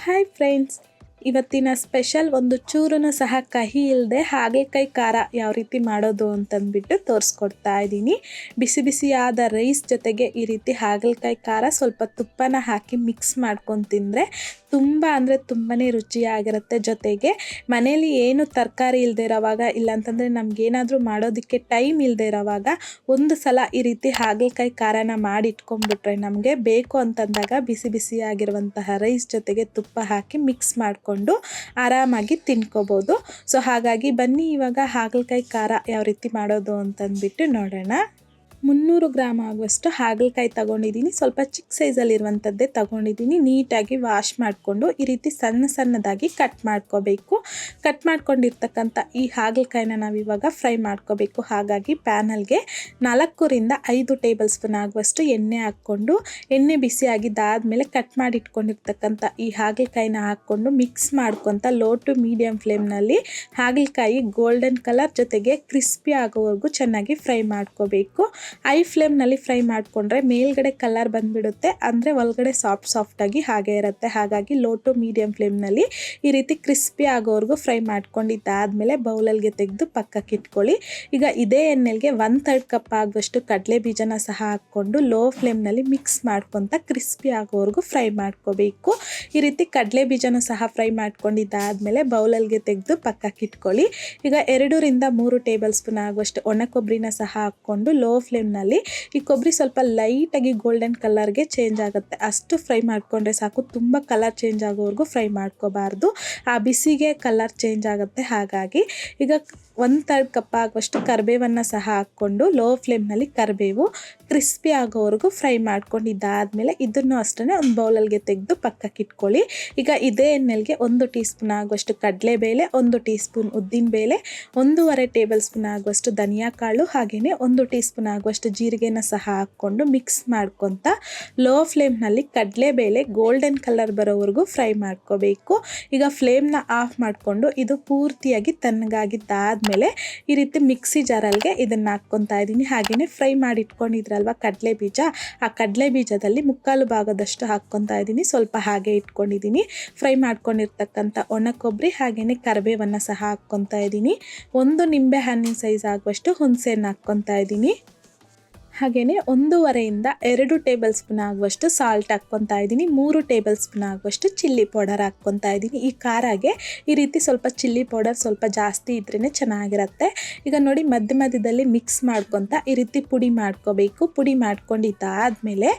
Hi friends ಇವತ್ತಿನ special ಒಂದು ಚೂರನ್ನು ಸಹ ಕಹಿ ಇಲ್ಲದೆ ಹಾಗಲಕಾಯಿ ಖಾರ ಯಾವ ರೀತಿ ಮಾಡೋದು ಅಂತಂದ್ಬಿಟ್ಟು ತೋರಿಸ್ಕೊಡ್ತಾ ಇದ್ದೀನಿ. ಬಿಸಿ ಬಿಸಿಯಾದ ರೈಸ್ ಜೊತೆಗೆ ಈ ರೀತಿ ಹಾಗಲಕಾಯಿ ಖಾರ ಸ್ವಲ್ಪ ತುಪ್ಪನ ಹಾಕಿ ಮಿಕ್ಸ್ ಮಾಡ್ಕೊಂಡು ತಿಂದರೆ ತುಂಬ ಅಂದರೆ ತುಂಬಾ ರುಚಿಯಾಗಿರುತ್ತೆ ಜೊತೆಗೆ. ಮನೇಲಿ ಏನು ತರಕಾರಿ ಇಲ್ಲದೆ ಇರೋವಾಗ, ಇಲ್ಲಾಂತಂದರೆ ನಮಗೇನಾದರೂ ಮಾಡೋದಕ್ಕೆ ಟೈಮ್ ಇಲ್ಲದೆ ಇರೋವಾಗ, ಒಂದು ಸಲ ಈ ರೀತಿ ಹಾಗಲಕಾಯಿ ಖಾರನ ಮಾಡಿ ಇಟ್ಕೊಂಡ್ಬಿಟ್ರೆ ನಮಗೆ ಬೇಕು ಅಂತಂದಾಗ ಬಿಸಿ ಬಿಸಿಯಾಗಿರುವಂತಹ ರೈಸ್ ಜೊತೆಗೆ ತುಪ್ಪ ಹಾಕಿ ಮಿಕ್ಸ್ ಮಾಡಿಕೊಂಡು ಆರಾಮಾಗಿ ತಿನ್ಕೋಬೋದು. ಸೊ ಹಾಗಾಗಿ ಬನ್ನಿ ಇವಾಗ ಹಾಗಲಕಾಯಿ ಖಾರ ಯಾವ ರೀತಿ ಮಾಡೋದು ಅಂತಂದ್ಬಿಟ್ಟು ನೋಡೋಣ. ಮುನ್ನೂರು ಗ್ರಾಮ್ ಆಗುವಷ್ಟು ಹಾಗಲಕಾಯಿ ತಗೊಂಡಿದ್ದೀನಿ. ಸ್ವಲ್ಪ ಚಿಕ್ಕ ಸೈಜಲ್ಲಿರುವಂಥದ್ದೇ ತಗೊಂಡಿದ್ದೀನಿ. ನೀಟಾಗಿ ವಾಶ್ ಮಾಡಿಕೊಂಡು ಈ ರೀತಿ ಸಣ್ಣ ಸಣ್ಣದಾಗಿ ಕಟ್ ಮಾಡ್ಕೋಬೇಕು. ಕಟ್ ಮಾಡ್ಕೊಂಡಿರ್ತಕ್ಕಂಥ ಈ ಹಾಗಲಕಾಯಿನ ನಾವು ಇವಾಗ ಫ್ರೈ ಮಾಡ್ಕೋಬೇಕು. ಹಾಗಾಗಿ ಪ್ಯಾನಲ್ಗೆ ನಾಲ್ಕರಿಂದ ಐದು ಟೇಬಲ್ ಸ್ಪೂನ್ ಆಗುವಷ್ಟು ಎಣ್ಣೆ ಹಾಕ್ಕೊಂಡು, ಎಣ್ಣೆ ಬಿಸಿ ಆಗಿದ್ದಾದಮೇಲೆ ಕಟ್ ಮಾಡಿಟ್ಕೊಂಡಿರ್ತಕ್ಕಂಥ ಈ ಹಾಗಲಕಾಯಿನ ಹಾಕ್ಕೊಂಡು ಮಿಕ್ಸ್ ಮಾಡ್ಕೊತ ಲೋ ಟು ಮೀಡಿಯಮ್ ಫ್ಲೇಮ್ನಲ್ಲಿ ಹಾಗಲಕಾಯಿ ಗೋಲ್ಡನ್ ಕಲರ್ ಜೊತೆಗೆ ಕ್ರಿಸ್ಪಿ ಆಗೋವರೆಗೂ ಚೆನ್ನಾಗಿ ಫ್ರೈ ಮಾಡ್ಕೋಬೇಕು. ಐ ಫ್ಲೇಮ್ನಲ್ಲಿ ಫ್ರೈ ಮಾಡಿಕೊಂಡ್ರೆ ಮೇಲ್ಗಡೆ ಕಲರ್ ಬಂದುಬಿಡುತ್ತೆ. ಅಂದರೆ ಒಳಗಡೆ ಸಾಫ್ಟ್ ಸಾಫ್ಟಾಗಿ ಹಾಗೆ ಇರುತ್ತೆ. ಹಾಗಾಗಿ ಲೋ ಟು ಮೀಡಿಯಮ್ ಫ್ಲೇಮ್ನಲ್ಲಿ ಈ ರೀತಿ ಕ್ರಿಸ್ಪಿ ಆಗೋವರೆಗೂ ಫ್ರೈ ಮಾಡ್ಕೊಂಡಿದ್ದಾದಮೇಲೆ ಬೌಲಲ್ಗೆ ತೆಗೆದು ಪಕ್ಕಕ್ಕೆ ಇಟ್ಕೊಳ್ಳಿ. ಈಗ ಇದೇ ಎಣ್ಣೆಲ್ಗೆ ಒನ್ ಥರ್ಡ್ ಕಪ್ ಆಗುವಷ್ಟು ಕಡಲೆ ಬೀಜನ ಸಹ ಹಾಕ್ಕೊಂಡು ಲೋ ಫ್ಲೇಮ್ನಲ್ಲಿ ಮಿಕ್ಸ್ ಮಾಡ್ಕೊತ ಕ್ರಿಸ್ಪಿ ಆಗೋವರೆಗೂ ಫ್ರೈ ಮಾಡ್ಕೋಬೇಕು. ಈ ರೀತಿ ಕಡಲೆ ಬೀಜನ ಸಹ ಫ್ರೈ ಮಾಡ್ಕೊಂಡಿದ್ದಾದಮೇಲೆ ಬೌಲಲ್ಗೆ ತೆಗೆದು ಪಕ್ಕಕ್ಕೆ ಇಟ್ಕೊಳ್ಳಿ. ಈಗ ಎರಡರಿಂದ ಮೂರು ಟೇಬಲ್ ಸ್ಪೂನ್ ಆಗುವಷ್ಟು ಒಣ ಕೊಬ್ಬರಿನ ಸಹ ಹಾಕ್ಕೊಂಡು ಲೋ ಫ್ಲೇಮ್ನಲ್ಲಿ ಈ ಕೊಬ್ಬರಿ ಸ್ವಲ್ಪ ಲೈಟಾಗಿ ಗೋಲ್ಡನ್ ಕಲರ್ಗೆ ಚೇಂಜ್ ಆಗುತ್ತೆ. ಅಷ್ಟು ಫ್ರೈ ಮಾಡಿಕೊಂಡ್ರೆ ಸಾಕು. ತುಂಬ ಕಲರ್ ಚೇಂಜ್ ಆಗೋವರೆಗೂ ಫ್ರೈ ಮಾಡ್ಕೋಬಾರ್ದು. ಆ ಬಿಸಿಗೆ ಕಲರ್ ಚೇಂಜ್ ಆಗುತ್ತೆ. ಹಾಗಾಗಿ ಈಗ ಒಂದು ತರ್ಡ್ ಕಪ್ ಆಗುವಷ್ಟು ಕರಿಬೇವನ್ನು ಸಹ ಹಾಕ್ಕೊಂಡು ಲೋ ಫ್ಲೇಮ್ನಲ್ಲಿ ಕರಿಬೇವು ಕ್ರಿಸ್ಪಿ ಆಗೋವರೆಗೂ ಫ್ರೈ ಮಾಡ್ಕೊಂಡು ಇದಾದಮೇಲೆ ಇದನ್ನು ಅಷ್ಟೇ ಒಂದು ಬೌಲಲ್ಗೆ ತೆಗೆದು ಪಕ್ಕಕ್ಕೆ ಇಟ್ಕೊಳ್ಳಿ. ಈಗ ಇದೇ ಎಣ್ಣೆಗೆ ಒಂದು ಟೀ ಸ್ಪೂನ್ ಆಗುವಷ್ಟು ಕಡಲೆಬೇಳೆ, ಒಂದು ಟೀ ಸ್ಪೂನ್ ಉದ್ದಿನಬೇಳೆ, ಒಂದೂವರೆ ಟೇಬಲ್ ಸ್ಪೂನ್ ಆಗುವಷ್ಟು ಧನಿಯಾ ಕಾಳು ಹಾಗೆಯೇ ಒಂದು ಟೀ ಸ್ಪೂನ್ ಜೀರಿಗೆನ ಸಹ ಹಾಕ್ಕೊಂಡು ಮಿಕ್ಸ್ ಮಾಡ್ಕೊತ ಲೋ ಫ್ಲೇಮ್ನಲ್ಲಿ ಕಡಲೆಬೇಳೆ ಗೋಲ್ಡನ್ ಕಲರ್ ಬರೋವರೆಗೂ ಫ್ರೈ ಮಾಡ್ಕೋಬೇಕು. ಈಗ ಫ್ಲೇಮ್ನ ಆಫ್ ಮಾಡಿಕೊಂಡು ಇದು ಪೂರ್ತಿಯಾಗಿ ತಣ್ಣಗಾಗಿದ್ದಾದಮೇಲೆ ಈ ರೀತಿ ಮಿಕ್ಸಿ ಜಾರಲ್ಗೆ ಇದನ್ನು ಹಾಕ್ಕೊತಾ ಇದ್ದೀನಿ. ಹಾಗೆಯೇ ಫ್ರೈ ಮಾಡಿ ಇಟ್ಕೊಂಡಿದ್ರಲ್ವ ಕಡಲೆ ಬೀಜ? ಆ ಕಡಲೆ ಬೀಜದಲ್ಲಿ ಮುಕ್ಕಾಲು ಭಾಗದಷ್ಟು ಹಾಕ್ಕೊತಾ ಇದ್ದೀನಿ. ಸ್ವಲ್ಪ ಹಾಗೆ ಇಟ್ಕೊಂಡಿದ್ದೀನಿ. ಫ್ರೈ ಮಾಡ್ಕೊಂಡಿರ್ತಕ್ಕಂಥ ಒಣ ಕೊಬ್ಬರಿ ಹಾಗೆಯೇ ಕರಿಬೇವನ್ನು ಸಹ ಹಾಕ್ಕೊತಾ ಇದ್ದೀನಿ. ಒಂದು ನಿಂಬೆ ಹಣ್ಣಿನ ಸೈಜ್ ಆಗುವಷ್ಟು ಹುಣಸೆಹಣ್ಣು ಹಾಕ್ಕೊತಾ ಇದ್ದೀನಿ. ಹಾಗೆಯೇ ಒಂದೂವರೆಯಿಂದ ಎರಡು ಟೇಬಲ್ ಸ್ಪೂನ್ ಆಗುವಷ್ಟು ಸಾಲ್ಟ್ ಹಾಕ್ಕೊತಾ ಇದ್ದೀನಿ, ಮೂರು ಟೇಬಲ್ ಸ್ಪೂನ್ ಆಗುವಷ್ಟು ಚಿಲ್ಲಿ ಪೌಡರ್ ಹಾಕ್ಕೊತಾ ಇದ್ದೀನಿ. ಈ ಖಾರಾಗೆ ಈ ರೀತಿ ಸ್ವಲ್ಪ ಚಿಲ್ಲಿ ಪೌಡರ್ ಸ್ವಲ್ಪ ಜಾಸ್ತಿ ಇದ್ರೇ ಚೆನ್ನಾಗಿರುತ್ತೆ. ಈಗ ನೋಡಿ ಮಧ್ಯ ಮಧ್ಯದಲ್ಲಿ ಮಿಕ್ಸ್ ಮಾಡ್ಕೊತ ಈ ರೀತಿ ಪುಡಿ ಮಾಡ್ಕೋಬೇಕು. ಪುಡಿ ಮಾಡ್ಕೊಂಡಿದ್ದಾದಮೇಲೆ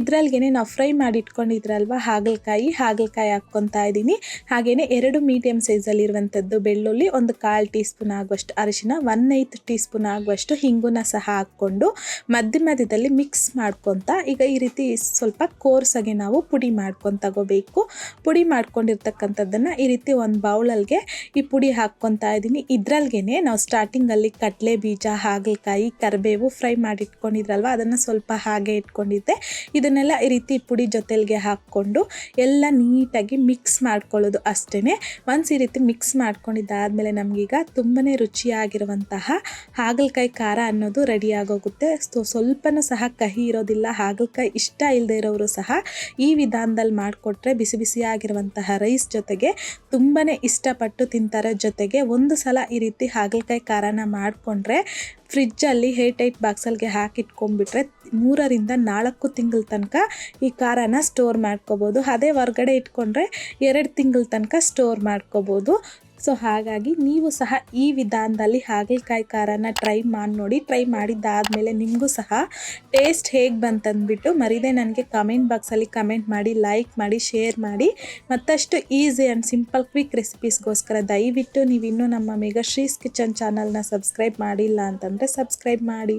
ಇದ್ರಲ್ಲಿಗೇನೆ ನಾವು ಫ್ರೈ ಮಾಡಿ ಇಟ್ಕೊಂಡಿದ್ರಲ್ವ ಹಾಗಲಕಾಯಿ ಹಾಗಲಕಾಯಿ ಹಾಕ್ಕೊತಾ ಇದ್ದೀನಿ. ಹಾಗೆಯೇ ಎರಡು ಮೀಡಿಯಮ್ ಸೈಜಲ್ಲಿರುವಂಥದ್ದು ಬೆಳ್ಳುಳ್ಳಿ, ಒಂದು ಕಾಲು ಟೀ ಸ್ಪೂನ್ ಆಗುವಷ್ಟು ಅರಿಶಿನ ಒನ್ ಏಯ್ತ್ ಟೀ ಸ್ಪೂನ್ ಆಗುವಷ್ಟು ಹಿಂಗುನ ಸಹ ಹಾಕ್ಕೊಂಡು ಮಧ್ಯ ಮಧ್ಯದಲ್ಲಿ ಮಿಕ್ಸ್ ಮಾಡ್ಕೊತ ಈಗ ಈ ರೀತಿ ಸ್ವಲ್ಪ ಕೋರ್ಸಾಗಿ ನಾವು ಪುಡಿ ಮಾಡ್ಕೊಂಡು ತಗೋಬೇಕು. ಪುಡಿ ಮಾಡ್ಕೊಂಡಿರ್ತಕ್ಕಂಥದ್ದನ್ನು ಈ ರೀತಿ ಒಂದು ಬೌಲಲ್ಗೆ ಈ ಪುಡಿ ಹಾಕ್ಕೊತಾ ಇದ್ದೀನಿ ಇದ್ರಲ್ಗೆ ನಾವು ಸ್ಟಾರ್ಟಿಂಗಲ್ಲಿ ಕಡಲೆ ಬೀಜ, ಹಾಗಲಕಾಯಿ, ಕರಿಬೇವು ಫ್ರೈ ಮಾಡಿ ಇಟ್ಕೊಂಡಿದ್ರಲ್ವ ಅದನ್ನು ಸ್ವಲ್ಪ ಹಾಗೆ ಇಟ್ಕೊಂಡಿದ್ದೆ. ಇದನ್ನೆಲ್ಲ ಈ ರೀತಿ ಪುಡಿ ಜೊತೆಗೆ ಹಾಕ್ಕೊಂಡು ಎಲ್ಲ ನೀಟಾಗಿ ಮಿಕ್ಸ್ ಮಾಡ್ಕೊಳ್ಳೋದು ಅಷ್ಟೇ ಒನ್ಸ್ ಈ ರೀತಿ ಮಿಕ್ಸ್ ಮಾಡ್ಕೊಂಡಿದ್ದಾದಮೇಲೆ ನಮಗೀಗ ತುಂಬಾ ರುಚಿಯಾಗಿರುವಂತಹ ಹಾಗಲಕಾಯಿ ಖಾರ ಅನ್ನೋದು ರೆಡಿ ಆಗೋಗುತ್ತೆ. ಸೊ ಸ್ವಲ್ಪನೂ ಸಹ ಕಹಿ ಇರೋದಿಲ್ಲ ಹಾಗಲಕಾಯಿ ಇಷ್ಟ ಇಲ್ಲದೆ ಇರೋರು ಸಹ ಈ ವಿಧಾನದಲ್ಲಿ ಮಾಡಿಕೊಟ್ರೆ ಬಿಸಿ ಬಿಸಿಯಾಗಿರುವಂತಹ ರೈಸ್ ಜೊತೆಗೆ ತುಂಬಾ ಇಷ್ಟಪಟ್ಟು ತಿಂತಾರೆ. ಜೊತೆಗೆ ಒಂದು ಸಲ ಈ ರೀತಿ ಹಾಗಲಕಾಯಿ ಖಾರನ ಮಾಡಿಕೊಂಡ್ರೆ ಫ್ರಿಜ್ಜಲ್ಲಿ ಹೇಟೈಟ್ ಟೈಟ್ ಬಾಕ್ಸಲ್ಗೆ ಹಾಕಿಟ್ಕೊಂಡ್ಬಿಟ್ರೆ ಮೂರರಿಂದ ನಾಲ್ಕು ತಿಂಗಳ ತನಕ ಈ ಖಾರನ ಸ್ಟೋರ್ ಮಾಡ್ಕೋಬೋದು. ಅದೇ ಹೊರ್ಗಡೆ ಇಟ್ಕೊಂಡ್ರೆ ಎರಡು ತಿಂಗಳ ತನಕ ಸ್ಟೋರ್ ಮಾಡ್ಕೋಬೋದು. ಸೊ ಹಾಗಾಗಿ ನೀವು ಸಹ ಈ ವಿಧಾನದಲ್ಲಿ ಹಾಗಲಕಾಯಿ ಖಾರನ ಟ್ರೈ ಮಾಡಿ ನೋಡಿ ಟ್ರೈ ಮಾಡಿದ್ದಾದಮೇಲೆ ನಿಮಗೂ ಸಹ ಟೇಸ್ಟ್ ಹೇಗೆ ಬಂತಂದ್ಬಿಟ್ಟು ಮರಿದೇ ನನಗೆ ಕಮೆಂಟ್ ಬಾಕ್ಸಲ್ಲಿ ಕಮೆಂಟ್ ಮಾಡಿ ಲೈಕ್ ಮಾಡಿ ಶೇರ್ ಮಾಡಿ. ಮತ್ತಷ್ಟು ಈಸಿ ಆ್ಯಂಡ್ ಸಿಂಪಲ್ ಕ್ವಿಕ್ ರೆಸಿಪೀಸ್ಗೋಸ್ಕರ ದಯವಿಟ್ಟು ನೀವು ಇನ್ನೂ ನಮ್ಮ ಮೆಗಾಶ್ರೀಸ್ ಕಿಚನ್ ಚಾನಲ್ನ ಸಬ್ಸ್ಕ್ರೈಬ್ ಮಾಡಿಲ್ಲ ಅಂತಂದರೆ ಸಬ್ಸ್ಕ್ರೈಬ್ ಮಾಡಿ.